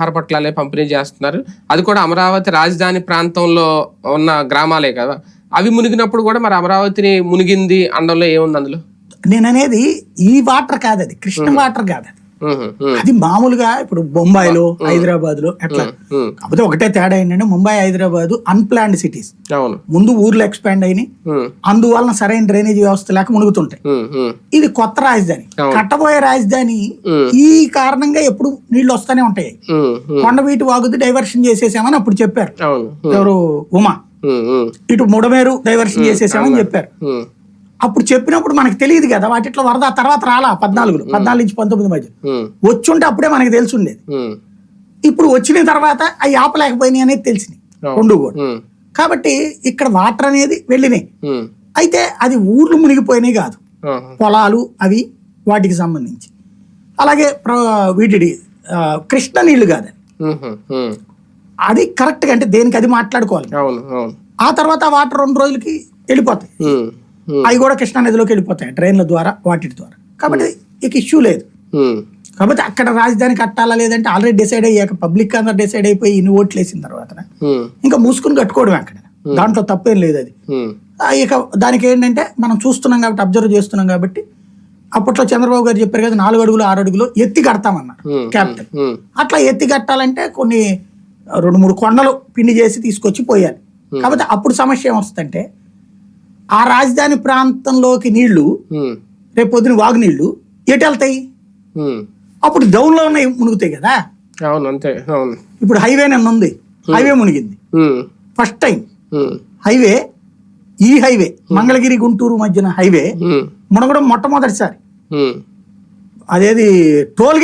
ఆహార పొట్లాలే పంపిణీ చేస్తున్నారు. అది కూడా అమరావతి రాజధాని ప్రాంతంలో ఉన్న గ్రామాలే కదా. అవి మునిగినప్పుడు కూడా మరి అమరావతిని మునిగింది అనడంలో ఏముంది అందులో? నేను అనేది ఈ వాటర్ కాదు అది కృష్ణ వాటర్ కాదు అది అది మామూలుగా ఇప్పుడు బొంబాయిలో హైదరాబాద్లో ఎట్లా ఉహు. కాకపోతే ఒకటే తేడా ఏంటంటే ముంబై హైదరాబాద్ అన్ప్లాన్డ్ సిటీస్ ముందు ఊర్లు ఎక్స్పాండ్ అయినాయి. అందువలన సరైన డ్రైనేజ్ వ్యవస్థ లేక మునుగుతుంటాయి. ఇది కొత్త రాజధాని. కట్టబోయే రాజధాని. ఈ కారణంగా ఎప్పుడు నీళ్ళు వస్తూనే ఉంటాయి. కొండవీటి వాగుది డైవర్షన్ చేసేసామని అప్పుడు చెప్పారు. ఎవరు ఉమా? ఇటు ముడమేరు డైవర్షన్ చేసేసామని చెప్పారు. అప్పుడు చెప్పినప్పుడు మనకు తెలియదు కదా వాటిట్లో వరద తర్వాత రాలా పద్నాలుగులో పద్నాలుగు నుంచి పంతొమ్మిది మధ్య వచ్చుంటే అప్పుడే మనకు తెలిసి ఉండేది ఇప్పుడు వచ్చిన తర్వాత అవి ఆపలేకపోయినాయి అనేది అవును. రెండు కూడా. కాబట్టి ఇక్కడ వాటర్ అనేది వెళ్ళినాయి. అయితే అది ఊర్లు మునిగిపోయినాయి కాదు. పొలాలు అవి వాటికి సంబంధించి. అలాగే వీటిడి కృష్ణ నీళ్ళు కాదు. అది కరెక్ట్గా అంటే దేనికి అది మాట్లాడుకోవాలి. ఆ తర్వాత వాటర్ రెండు రోజులకి వెళ్ళిపోతాయి. అవి కూడా కృష్ణా నదిలోకి వెళ్ళిపోతాయి ట్రైన్ల ద్వారా వాటి ద్వారా. కాబట్టి ఇక ఇష్యూ లేదు. ఉమ్, కాబట్టి అక్కడ రాజధాని కట్టాలా లేదంటే ఆల్రెడీ డిసైడ్ అయ్యాక పబ్లిక్ అందరు డిసైడ్ అయిపోయి ఇన్ని ఓట్లు వేసిన తర్వాత ఇంకా మూసుకుని కట్టుకోవడం అక్కడ. దాంట్లో తప్పేం లేదు అది. ఇక దానికి ఏంటంటే మనం చూస్తున్నాం కాబట్టి అబ్జర్వ్ చేస్తున్నాం కాబట్టి అప్పట్లో చంద్రబాబు గారు చెప్పారు కదా నాలుగు అడుగులు ఆరు అడుగులు ఎత్తి కడతామన్నారు క్యాపిటల్ అట్లా ఎత్తి కట్టాలంటే కొన్ని రెండు మూడు కొండలు పిండి చేసి తీసుకొచ్చి పోయాలి. కాబట్టి అప్పుడు సమస్య ఏమొస్తుందంటే ఆ రాజధాని ప్రాంతంలోకి నీళ్ళు రేపు పొద్దున వాగు నీళ్ళు ఎటు వెళ్తాయి? అప్పుడు డౌన్లో ఉన్నాయి మునుగుతాయి కదా. అవును అంతే. అవును. ఇప్పుడు హైవే నిన్న ఉంది. హైవే మునిగింది. First time. హైవే ఈ హైవే మంగళగిరి గుంటూరు మధ్యన హైవే మునగడం మొట్టమొదటిసారి. అదేది టోల్